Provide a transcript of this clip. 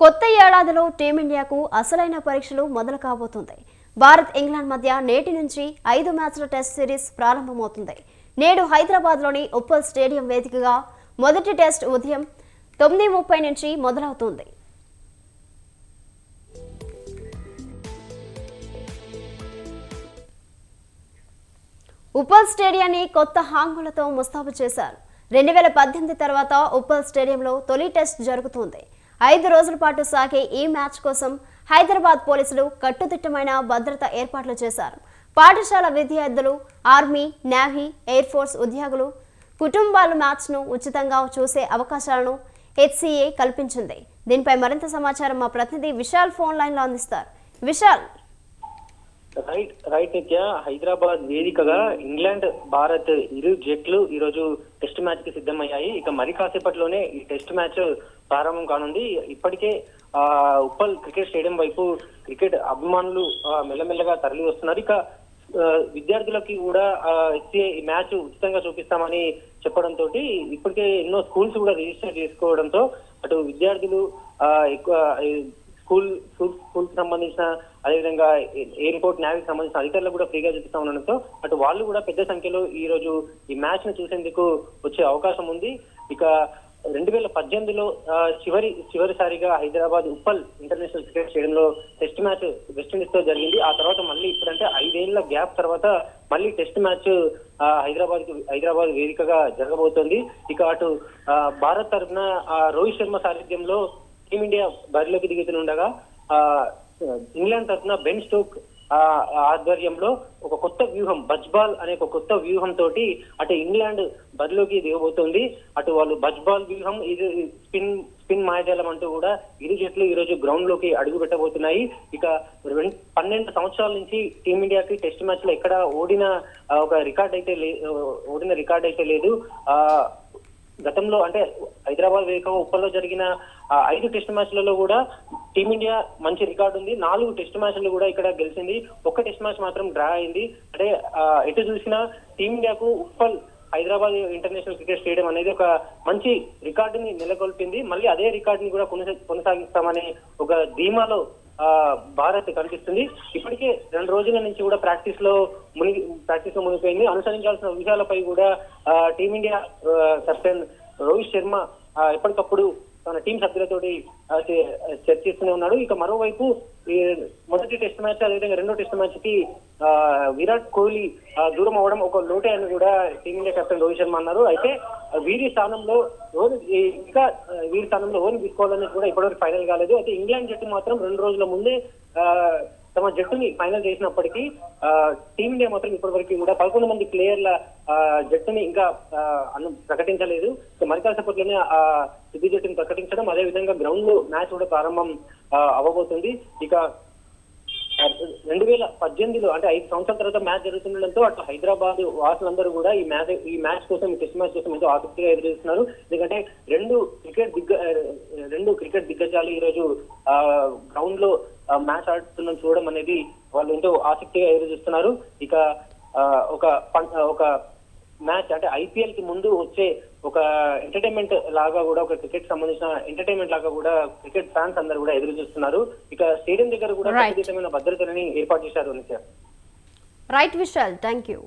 కొత్త ఏడాదిలో టీమిండియాకు అసలైన పరీక్షలు మొదలు కాబోతుంది. భారత్ ఇంగ్లాండ్ మధ్య నేటి నుంచి ఐదు మ్యాచ్ల టెస్ట్ సిరీస్ ప్రారంభమవుతుంది. నేడు హైదరాబాద్లోని ఉప్పల్ స్టేడియం వేదికగా మొదటి టెస్ట్ ఉదయం తొమ్మిది ముప్పై నుంచి మొదలవుతుంది. ఉప్పల్ స్టేడియాన్ని కొత్త హాంగులతో ముస్తాబు చేశారు. రెండు వేల పద్దెనిమిది తర్వాత ఉప్పల్ స్టేడియంలో తొలి టెస్ట్ జరుగుతుంది. ఐదు రోజుల పాటు సాగే ఈ మ్యాచ్ కోసం హైదరాబాద్ పోలీసులు కట్టుదిట్టమైన భద్రత ఏర్పాట్లు చేశారు. పాఠశాల విద్యార్థులు ఆర్మీ నేవీ ఎయిర్ ఫోర్స్ ఉద్యోగులు కుటుంబాలు మ్యాచ్ను ఉచితంగా చూసే అవకాశాలను హెచ్సిఏ కల్పించింది. దీనిపై మరింత సమాచారం మా ప్రతినిధి విశాల్ ఫోన్ లైన్లో అందిస్తారు. విశాల్ రైట్ రైట్ నిత్య. హైదరాబాద్ వేదికగా ఇంగ్లాండ్ భారత్ ఇరు జట్లు ఈ రోజు టెస్ట్ మ్యాచ్కి సిద్ధమయ్యాయి. ఇక మరి కాసేపట్లోనే ఈ టెస్ట్ మ్యాచ్ ప్రారంభం కానుంది. ఇప్పటికే ఆ ఉప్పల్ క్రికెట్ స్టేడియం వైపు క్రికెట్ అభిమానులు మెల్లమెల్లగా తరలి వస్తున్నారు. ఇక విద్యార్థులకి కూడా ఈ మ్యాచ్ ఉచితంగా చూపిస్తామని చెప్పడంతో ఇప్పటికే ఎన్నో స్కూల్స్ కూడా రిజిస్టర్ చేసుకోవడంతో అటు విద్యార్థులు ఆ, ఎక్కువ స్కూల్ స్కూల్ స్కూల్కి సంబంధించిన అదేవిధంగా ఎయిర్పోర్ట్ నేవీకి సంబంధించిన అధికారులు కూడా ఫ్రీగా చూపిస్తా ఉండడంతో అటు వాళ్ళు కూడా పెద్ద సంఖ్యలో ఈ రోజు ఈ మ్యాచ్ను చూసేందుకు వచ్చే అవకాశం ఉంది. ఇక రెండు వేల పద్దెనిమిదిలో చివరి చివరిసారిగా హైదరాబాద్ ఉప్పల్ ఇంటర్నేషనల్ క్రికెట్ స్టేడియంలో టెస్ట్ మ్యాచ్ వెస్టిండీస్తో జరిగింది. ఆ తర్వాత మళ్ళీ ఇప్పుడంటే ఐదేళ్ళ గ్యాప్ తర్వాత మళ్ళీ టెస్ట్ మ్యాచ్ హైదరాబాద్ హైదరాబాద్ వేదికగా జరగబోతోంది. ఇక అటు భారత్ తరఫున రోహిత్ శర్మ సారథ్యంలో టీమిండియా బరిలోకి దిగుతుండగా ఆ, ఇంగ్లాండ్ తరఫున బెన్ స్టోక్ ఆధ్వర్యంలో ఒక కొత్త వ్యూహం బజ్బాల్ అనే ఒక కొత్త వ్యూహం తోటి అటు ఇంగ్లాండ్ బరిలోకి దిగబోతోంది. అటు వాళ్ళు బజ్బాల్ వ్యూహం ఇది స్పిన్ స్పిన్ మాయజాలం అంటూ కూడా ఇరు జట్లు ఈ రోజు గ్రౌండ్లోకి అడుగు పెట్టబోతున్నాయి ఇక పన్నెండు సంవత్సరాల నుంచి టీమిండియాకి టెస్ట్ మ్యాచ్లో ఎక్కడ ఓడిన ఒక రికార్డ్ అయితే ఓడిన రికార్డ్ అయితే లేదు. ఆ గతంలో అంటే హైదరాబాద్ వేదిక ఉప్పల్లో జరిగిన ఐదు టెస్ట్ మ్యాచ్లలో కూడా టీమిండియా మంచి రికార్డు ఉంది. నాలుగు టెస్ట్ మ్యాచ్లు కూడా ఇక్కడ గెలిచింది. ఒక టెస్ట్ మ్యాచ్ మాత్రం డ్రా అయింది. అంటే ఎటు చూసినా టీమిండియాకు Uppal Hyderabad international cricket stadium అనేది ఒక మంచి రికార్డుని నెలకొల్పింది. మళ్ళీ అదే రికార్డుని కూడా కొనసాగిస్తామని ఒక ధీమాలో భారత్ కనిపిస్తుంది ఇప్పటికే రెండు రోజుల నుంచి కూడా ప్రాక్టీస్లో మునిగి ప్రాక్టీస్లో మునిగిపోయింది. అనుసరించాల్సిన విషయాలపై కూడా ఆ, టీమిండియా కెప్టెన్ రోహిత్ శర్మ ఎప్పటికప్పుడు తన టీం సభ్యులతోటి చర్చిస్తూనే ఉన్నాడు. ఇక మరోవైపు మొదటి టెస్ట్ మ్యాచ్ అదేవిధంగా రెండో టెస్ట్ మ్యాచ్కి విరాట్ కోహ్లీ దూరం అవడం ఒక లోటే అని కూడా టీమిండియా కెప్టెన్ రోహిత్ శర్మ అన్నారు. అయితే వీరి స్థానంలో ఇంకా వీరి స్థానంలో ఎవరిని తీసుకోవాలని కూడా ఇప్పటివరకు ఫైనల్ కాలేదు. అయితే ఇంగ్లాండ్ జట్టు మాత్రం రెండు రోజుల ముందే తమ జట్టుని ఫైనల్ చేసినప్పటికీ ఆ, టీమిండియా మాత్రం ఇప్పటి వరకు కూడా పదకొండు మంది ప్లేయర్ల ఆ, జట్టుని ఇంకా ప్రకటించలేదు. ఇక మరి ఆ సిద్ధి జట్టుని ప్రకటించడం అదే విధంగా గ్రౌండ్లో మ్యాచ్ కూడా ప్రారంభం అవ్వబోతుంది. ఇక రెండు వేల పద్దెనిమిదిలో అంటే ఐదు సంవత్సరాల తర్వాత మ్యాచ్ జరుగుతుండడంతో అటు హైదరాబాద్ వాసులందరూ కూడా ఈ మ్యాచ్ ఈ మ్యాచ్ కోసం టెస్ట్ మ్యాచ్ కోసం ఎంతో ఆసక్తిగా ఎదురు చూస్తున్నారు ఎందుకంటే రెండు క్రికెట్ దిగ్గ రెండు క్రికెట్ దిగ్గజాలు ఈ రోజు గ్రౌండ్లో మ్యాచ్ ఆడుతున్న చూడడం అనేది ఎంతో ఆసక్తిగా ఎదురు చూస్తున్నారు. ఇక ఒక ఒక మ్యాచ్ అంటే ఐపీఎల్కి ముందు వచ్చే ఒక ఎంటర్టైన్మెంట్ లాగా కూడా ఒక క్రికెట్ సంబంధించిన ఎంటర్టైన్మెంట్ లాగా కూడా క్రికెట్ ఫ్యాన్స్ అందరూ కూడా ఎదురు చూస్తున్నారు. ఇక స్టేడియం దగ్గర కూడా. కట్టుదిట్టమైన భద్రతని ఏర్పాటు చేశారు రైట్ విశాల్ థ్యాంక్ యూ